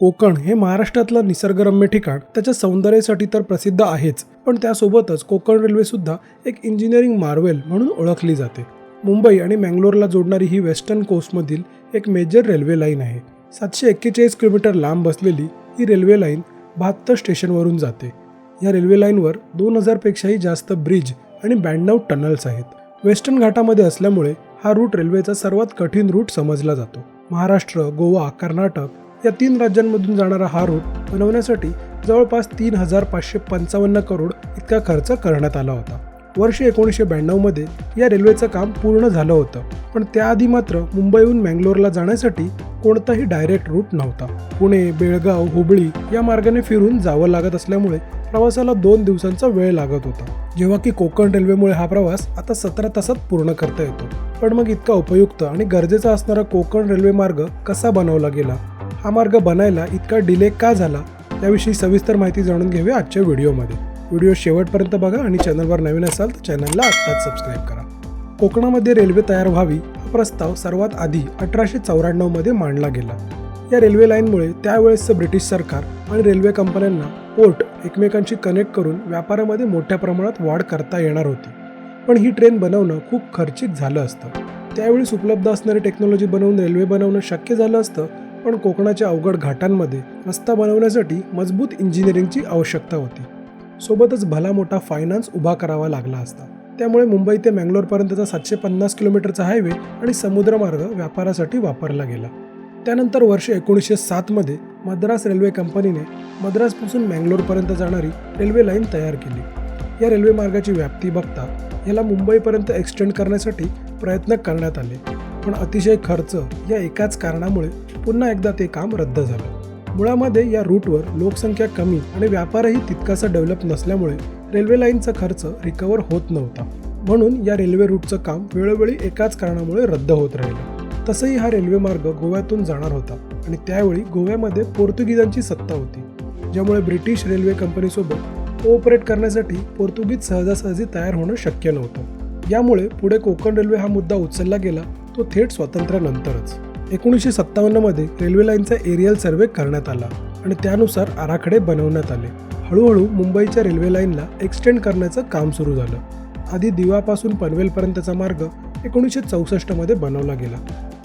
कोकण हे महाराष्ट्रातलं निसर्गरम्य ठिकाण. त्याच्या सौंदर्यासाठी तर प्रसिद्ध आहेच. पण त्यासोबतच कोकण रेल्वे सुद्धा एक इंजिनिअरिंग मार्वेल म्हणून ओळखली जाते. मुंबई आणि मँगलोरला जोडणारी ही वेस्टर्न कोस्टमधील एक मेजर रेल्वे लाईन आहे. सातशे एक्केचाळीस किलोमीटर लांब बसलेली ही रेल्वे लाईन बहात्तर स्टेशनवरून जाते. या रेल्वे लाईनवर दोन हजारपेक्षाही जास्त ब्रिज आणि ब्याण्णव टनल्स आहेत. वेस्टर्न घाटामध्ये असल्यामुळे हा रूट रेल्वेचा सर्वात कठीण रूट समजला जातो. महाराष्ट्र गोवा कर्नाटक या तीन राज्यांमधून जाणारा हा रूट बनवण्यासाठी जवळपास तीन हजार पाचशे पंचावन्न करोड इतका खर्च करण्यात आला होता. वर्ष एकोणीसशे ब्याण्णवमध्ये या रेल्वेचं काम पूर्ण झालं होतं. पण त्याआधी मात्र मुंबईहून मँगलोरला जाण्यासाठी कोणताही डायरेक्ट रूट नव्हता. पुणे बेळगाव हुबळी या मार्गाने फिरून जावं लागत असल्यामुळे प्रवासाला दोन दिवसांचा वेळ लागत होता. जेव्हा की कोकण रेल्वेमुळे हा प्रवास आता सतरा तासात पूर्ण करता येतो. पण मग इतका उपयुक्त आणि गरजेचा असणारा कोकण रेल्वे मार्ग कसा बनवला गेला? हा मार्ग बनायला इतका डिले का झाला याविषयी सविस्तर माहिती जाणून घेऊया आजच्या व्हिडिओमध्ये. व्हिडिओ शेवटपर्यंत बघा आणि चॅनलवर नवीन असाल तर चॅनलला आत्ताच सबस्क्राईब करा. कोकणामध्ये रेल्वे तयार व्हावी हा प्रस्ताव सर्वात आधी अठराशे चौऱ्याण्णवमध्ये मांडला गेला. या रेल्वे लाईनमुळे त्यावेळेसचं ब्रिटिश सरकार आणि रेल्वे कंपन्यांना पोर्ट एकमेकांशी कनेक्ट करून व्यापारामध्ये मोठ्या प्रमाणात वाढ करता येणार होती. पण ही ट्रेन बनवणं खूप खर्चिक झालं असतं. त्यावेळेस उपलब्ध असणारी टेक्नॉलॉजी बनवून रेल्वे बनवणं शक्य झालं असतं पण कोकणाच्या अवघड घाटांमध्ये रस्ता बनवण्यासाठी मजबूत इंजिनिअरिंगची आवश्यकता होती. सोबतच भला मोठा फायनान्स उभा करावा लागला असता. त्यामुळे मुंबई ते मँगलोरपर्यंतचा सातशे पन्नास किलोमीटरचा हायवे आणि समुद्रमार्ग व्यापारासाठी वापरला गेला. त्यानंतर वर्ष एकोणीसशे सातमध्ये मद्रास रेल्वे कंपनीने मद्रासपासून मँगलोरपर्यंत जाणारी रेल्वे लाईन तयार केली. या रेल्वे मार्गाची व्याप्ती बघता याला मुंबईपर्यंत एक्सटेंड करण्यासाठी प्रयत्न करण्यात आले. पण अतिशय खर्च या एकाच कारणामुळे पुन्हा एकदा ते काम रद्द झालं. मुळामध्ये या रूटवर लोकसंख्या कमी आणि व्यापारही तितकासा डेव्हलप नसल्यामुळे रेल्वे लाईनचा खर्च रिकवर होत नव्हता. म्हणून या रेल्वे रूटचं काम वेळोवेळी एकाच कारणामुळे रद्द होत राहिलं. तसंही हा रेल्वे मार्ग गोव्यातून जाणार होता आणि त्यावेळी गोव्यामध्ये पोर्तुगीजांची सत्ता होती ज्यामुळे ब्रिटिश रेल्वे कंपनीसोबत कोऑपरेट करण्यासाठी पोर्तुगीज सहजासहजी तयार होणं शक्य नव्हतं. यामुळे पुढे कोकण रेल्वे हा मुद्दा उचलला गेला तो थेट स्वातंत्र्यानंतरच. एकोणीसशे सत्तावन्नमध्ये रेल्वे लाईनचा एरियल सर्वे करण्यात आला आणि त्यानुसार आराखडे बनवण्यात आले. हळूहळू मुंबईच्या रेल्वे लाईनला एक्सटेंड करण्याचं काम सुरू झालं. आधी दिवापासून पनवेलपर्यंतचा मार्ग एकोणीसशे चौसष्टमध्ये बनवला गेला.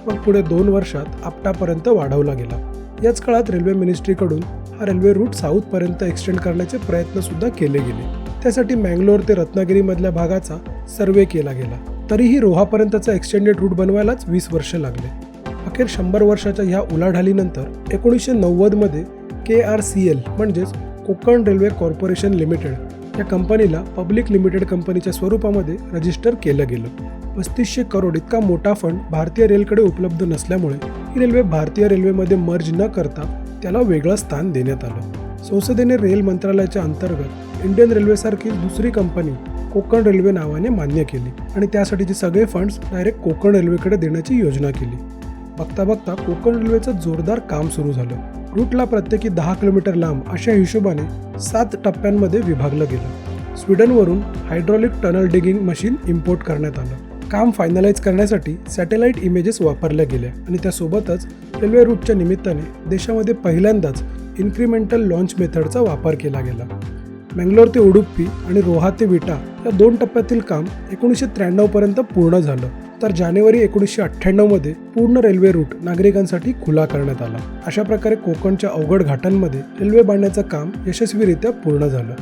मग पुढे दोन वर्षात आपटापर्यंत वाढवला गेला. याच काळात रेल्वे मिनिस्ट्रीकडून हा रेल्वे रूट साऊथपर्यंत एक्सटेंड करण्याचे प्रयत्नसुद्धा केले गेले. त्यासाठी मँगलोर ते रत्नागिरीमधल्या भागाचा सर्वे केला गेला. तरीही रोहापर्यंतचा एक्सटेंडेड रूट बनवायलाच वीस वर्ष लागले. अखेर शंभर वर्षाच्या ह्या उलाढालीनंतर एकोणीसशे नव्वदमध्ये के आर सी एल म्हणजेच कोकण रेल्वे कॉर्पोरेशन लिमिटेड या कंपनीला पब्लिक लिमिटेड कंपनीच्या स्वरूपामध्ये रजिस्टर केलं गेलं. पस्तीसशे करोड इतका मोठा फंड भारतीय रेलकडे उपलब्ध नसल्यामुळे ही रेल्वे भारतीय रेल्वेमध्ये मर्ज न करता त्याला वेगळं स्थान देण्यात आलं. संसदेने रेल मंत्रालयाच्या अंतर्गत इंडियन रेल्वेसारखी दुसरी कंपनी कोकण रेल्वे नावाने मान्य केली आणि त्यासाठीचे सगळे फंड्स डायरेक्ट कोकण रेल्वेकडे देण्याची योजना केली. बघता बघता कोकण रेल्वेचं जोरदार काम सुरू झालं. रूटला प्रत्येकी दहा किलोमीटर लांब अशा हिशोबाने सात टप्प्यांमध्ये विभागलं गेलं. स्वीडनवरून hydraulic tunnel digging machine import करण्यात आलं. काम फायनलाइज करण्यासाठी सॅटेलाइट इमेजेस वापरल्या गेल्या आणि त्यासोबतच रेल्वे रूटच्या निमित्ताने देशामध्ये पहिल्यांदाच इन्क्रिमेंटल लॉन्च मेथडचा वापर केला गेला. मँगलोर ते उडुप्पी आणि रोहा ते विटा या दोन टप्प्यातील काम एकोणीसशे त्र्याण्णवपर्यंत पूर्ण झालं. तर जानेवारी एकोणीसशे अठ्ठ्याण्णवमध्ये पूर्ण रेल्वे रूट नागरिकांसाठी खुला करण्यात आला. अशा प्रकारे कोकणच्या अवघड घाटांमध्ये रेल्वे बांधण्याचं काम यशस्वीरित्या पूर्ण झालं.